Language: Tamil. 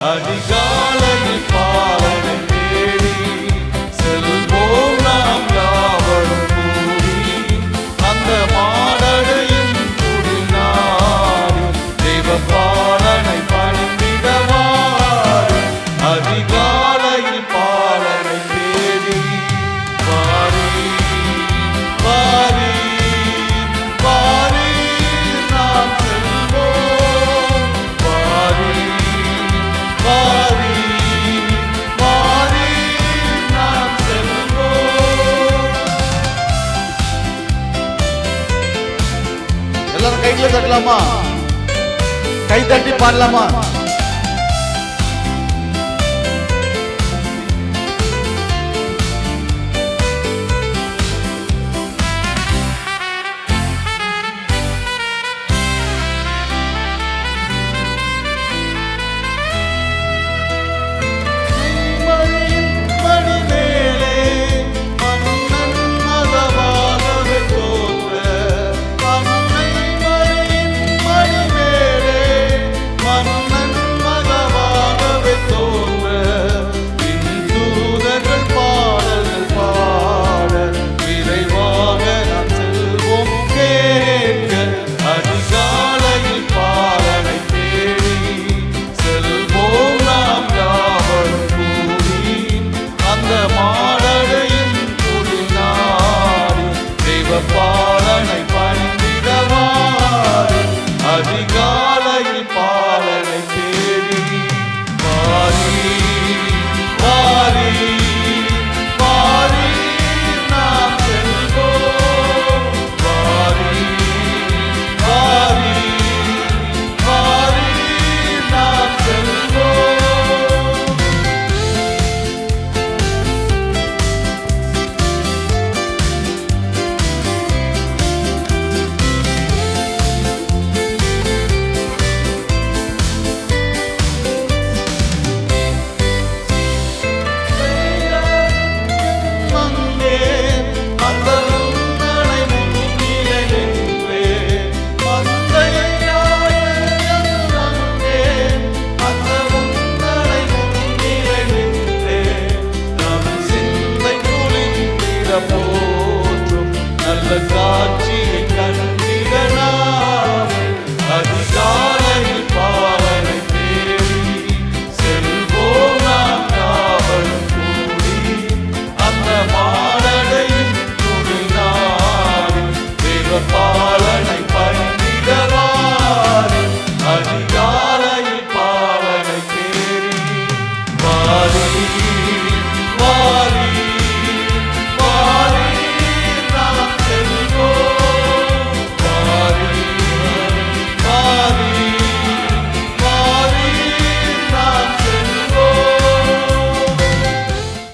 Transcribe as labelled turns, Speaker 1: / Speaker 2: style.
Speaker 1: அதிகாலை பாலனை தேடி செல்வோம் நாம் யாவரும் கூடி அந்த மாடடையின் குடிநாடி தெய்வ எல்லாரும் கைகளை தட்டலாமா? கை தட்டி பாடலாமா? போற்றும் நல்ல காட்சியை கண்டிடனாமே அதிகாலையில் பாவனை தேடி செல்வோம் நாம் காவலும் கூடி. பாலனை